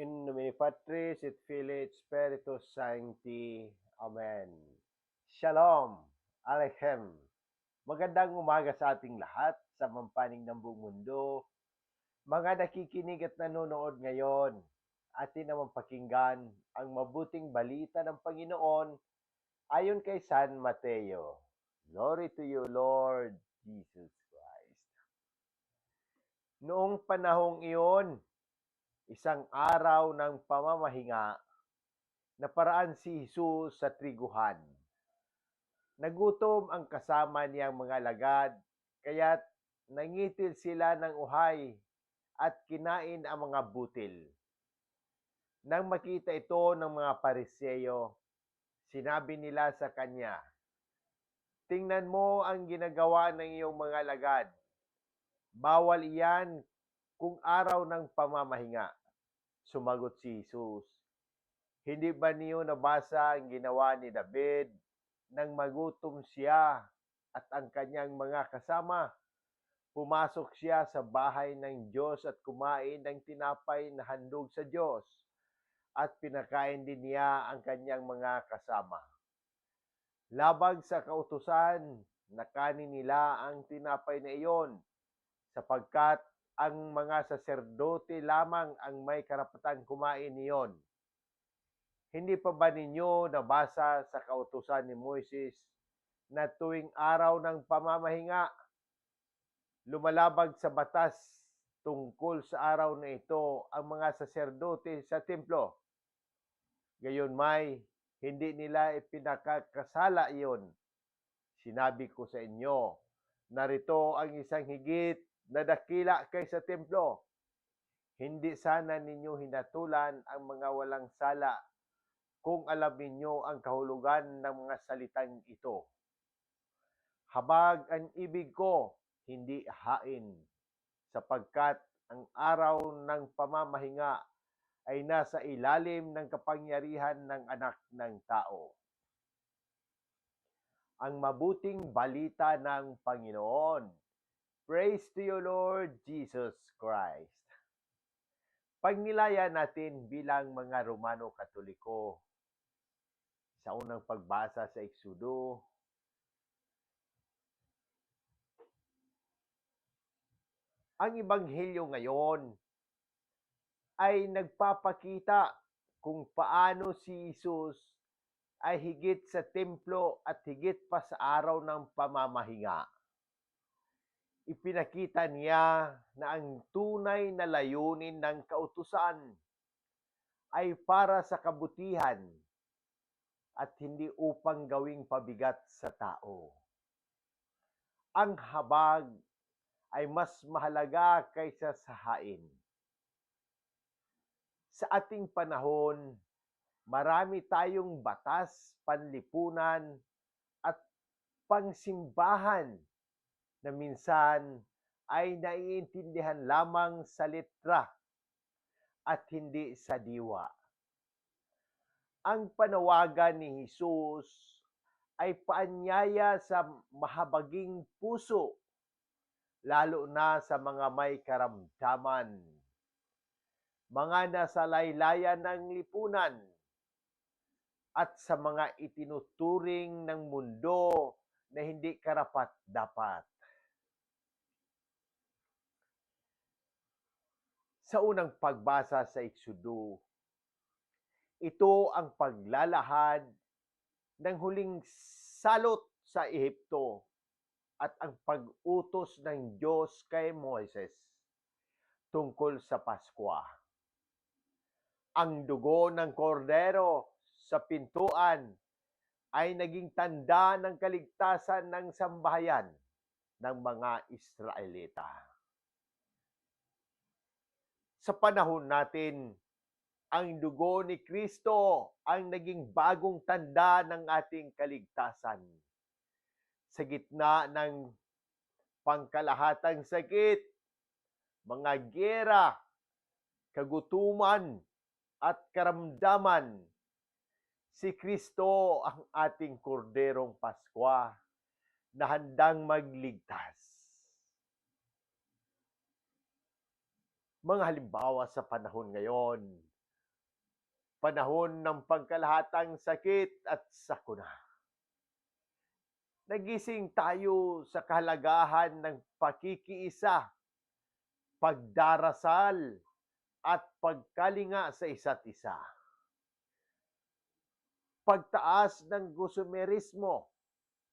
In nomine Patris et Filii Spiritus Sancti. Amen. Shalom. Alechem. Magandang umaga sa ating lahat sa mampaning ng buong mundo. Mga nakikinig at nanonood ngayon, atin naman pakinggan ang mabuting balita ng Panginoon ayon kay San Mateo. Glory to you, Lord Jesus Christ. Noong panahong iyon, isang araw ng pamamahinga, naparaan si Jesus sa triguhan. Nagutom ang kasama niyang mga lagad, kaya't nangitil sila ng uhay at kinain ang mga butil. Nang makita ito ng mga pariseyo, sinabi nila sa kanya, Tingnan mo ang ginagawa ng iyong mga lagad. Bawal iyan kung araw ng pamamahinga. Sumagot si Jesus, Hindi ba niyo nabasa ang ginawa ni David nang magutom siya at ang kanyang mga kasama? Pumasok siya sa bahay ng Diyos at kumain ng tinapay na handog sa Diyos at pinakain din niya ang kanyang mga kasama. Labag sa kautusan, nakanin nila ang tinapay na iyon sapagkat ang mga saserdote lamang ang may karapatang kumain niyon. Hindi pa ba ninyo nabasa sa kautusan ni Moises na tuwing araw ng pamamahinga, lumalabag sa batas tungkol sa araw na ito ang mga saserdote sa templo. Gayon may, hindi nila ipinakakasala iyon. Sinabi ko sa inyo, narito ang isang higit na dakila kaysa templo. Hindi sana ninyo hinatulan ang mga walang sala kung alam ninyo ang kahulugan ng mga salitang ito. Habag ang ibig ko, hindi hain, sapagkat ang araw ng pamamahinga ay nasa ilalim ng kapangyarihan ng anak ng tao. Ang mabuting balita ng Panginoon. Praise to you, Lord Jesus Christ. Pagnilaya natin bilang mga Romano Katoliko sa unang pagbasa sa Eksodo, ang Ebanghelyo ngayon ay nagpapakita kung paano si Jesus ay higit sa templo at higit pa sa araw ng pamamahinga. Ipinakita niya na ang tunay na layunin ng kautusan ay para sa kabutihan at hindi upang gawing pabigat sa tao. Ang habag ay mas mahalaga kaysa sa hain. Sa ating panahon, marami tayong batas, panlipunan, at pangsimbahan na minsan ay naiintindihan lamang sa litra at hindi sa diwa. Ang panawagan ni Jesus ay paanyaya sa mahabaging puso lalo na sa mga may karamdaman, mga nasa laylayan ng lipunan, at sa mga itinuturing ng mundo na hindi karapat-dapat. Sa unang pagbasa sa Exodo, ito ang paglalahad ng huling salot sa Ehipto at ang pag-utos ng Diyos kay Moises tungkol sa Paskwa. Ang dugo ng kordero sa pintuan ay naging tanda ng kaligtasan ng sambahayan ng mga Israelita. Sa panahon natin, ang dugo ni Kristo ang naging bagong tanda ng ating kaligtasan sa gitna ng pangkalahatang sakit, mga gera, kagutuman, at karamdaman, si Kristo ang ating korderong Paskwa na handang magligtas. Mga halimbawa sa panahon ngayon, panahon ng pagkalahatang sakit at sakuna. Nagising tayo sa kahalagahan ng pakikiisa, pagdarasal, at pagkalinga sa isa't isa. Pagtaas ng gusumerismo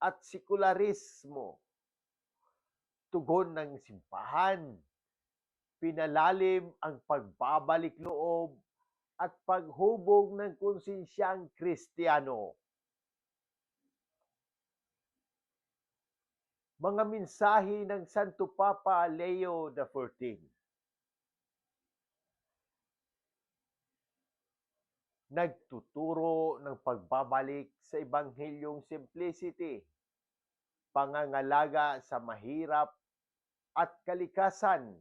at sikularismo. Tugon ng simbahan. Pinalalim ang pagbabalik loob at paghubog ng konsensyang kristiyano. Mga mensahe ng Santo Papa Leo XIV. Nagtuturo ng pagbabalik sa Ebanghelyong Simplicity, pangangalaga sa mahirap at kalikasan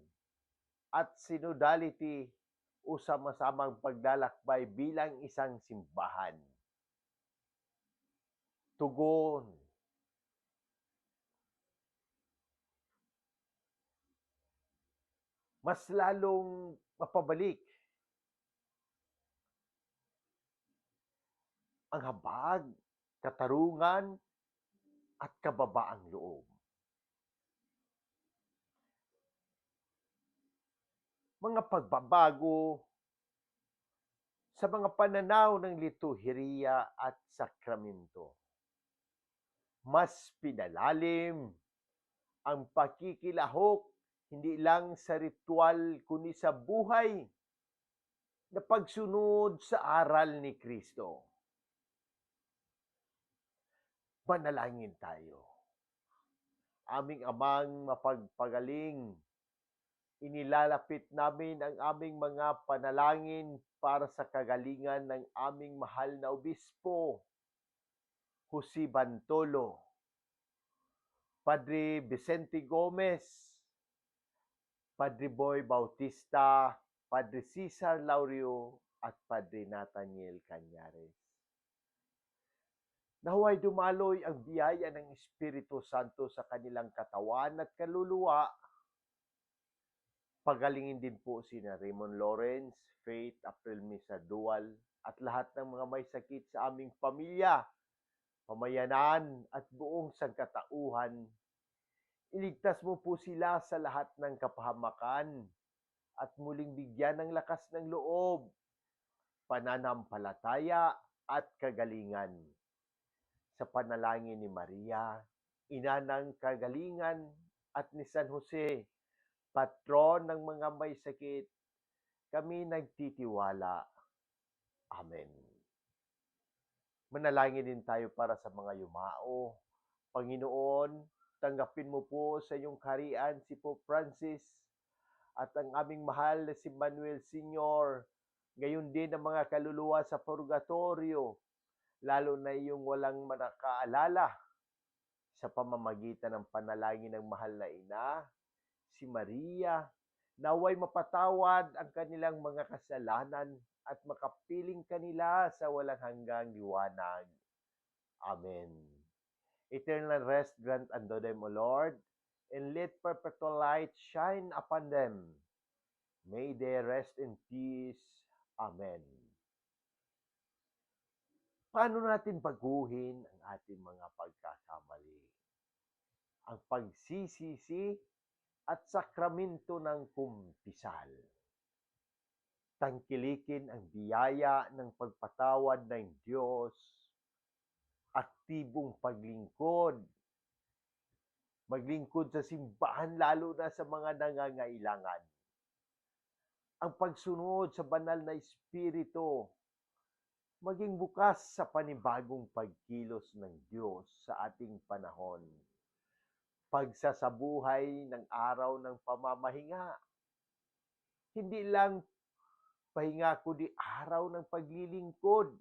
at synodality o sama-samang paglalakbay bilang isang simbahan. Tugon. Mas lalong mapabalik ang habag, katarungan, at kababaang loob. Mga pagbabago sa mga pananaw ng liturhiya at sakramento. Mas pinalalim ang pakikilahok hindi lang sa ritual kundi sa buhay na pagsunod sa aral ni Kristo. Manalangin tayo. Aming amang mapagpagaling, inilalapit namin ang aming mga panalangin para sa kagalingan ng aming mahal na obispo, Jose Bantolo, Padre Vicente Gomez, Padre Boy Bautista, Padre Cesar Laurio, at Padre Nathaniel Cañares. Nahuway dumaloy ang biyaya ng Espiritu Santo sa kanilang katawan at kaluluwa. Pagalingin din po si na Raymond Lawrence, Faith, April Misa Dual, at lahat ng mga may sakit sa aming pamilya, pamayanan, at buong sangkatauhan. Iligtas mo po sila sa lahat ng kapahamakan at muling bigyan ng lakas ng loob, pananampalataya at kagalingan. Sa panalangin ni Maria, ina ng kagalingan at ni San Jose, patron ng mga may sakit, kami nagtitiwala. Amen. Manalangin din tayo para sa mga yumao. Panginoon, tanggapin mo po sa iyong karian si Pope Francis at ang aming mahal na si Manuel Senior, gayon din ang mga kaluluwa sa purgatorio, lalo na yung walang manakaalala sa pamamagitan ng panalangin ng mahal na ina, si Maria, naway mapatawad ang kanilang mga kasalanan at makapiling kanila sa walang hanggang liwanag. Amen. Eternal rest grant unto them, O Lord, and let perpetual light shine upon them. May they rest in peace. Amen. Paano natin baguhin ang ating mga pagkakamali? Ang pagsisisi at sakramento ng kumpisal. Tangkilikin ang biyaya ng pagpatawad ng Diyos. Aktibong paglingkod maglingkod sa simbahan lalo na sa mga nangangailangan. Ang pagsunod sa banal na espiritu, maging bukas sa panibagong pagkilos ng Diyos sa ating panahon. Pagsasabuhay ng araw ng pamamahinga. Hindi lang pahinga kundi araw ng paglilingkod,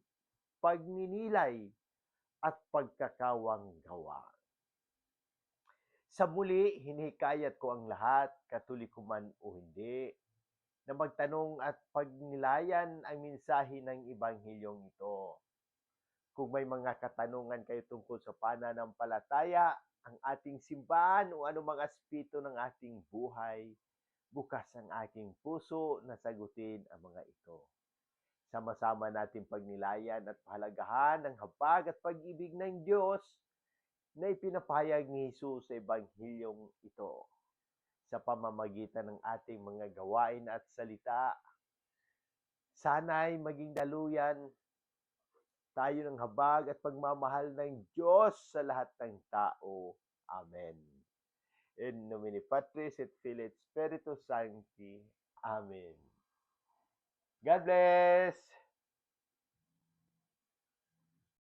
pagninilay, at pagkakawang gawa. Sa muli, hinihikayat ko ang lahat, katoliko man o hindi, na magtanong at pagnilayan ang mensahe ng Ebanghilyong ito. Kung may mga katanungan kayo tungkol sa pananampalataya, ang ating simbahan o anumang aspeto ng ating buhay, bukas ang aking puso na sagutin ang mga ito. Sama-sama natin pagnilayan at pahalagahan ng habag at pag-ibig ng Diyos na ipinapahayag ni Jesus sa Ebanghilyong ito sa pamamagitan ng ating mga gawain at salita. Sana'y maging daluyan tayo ng habag at pagmamahal ng Diyos sa lahat ng tao. Amen. In nomine Patris et Filii et Spiritus Sancti. Amen. God bless!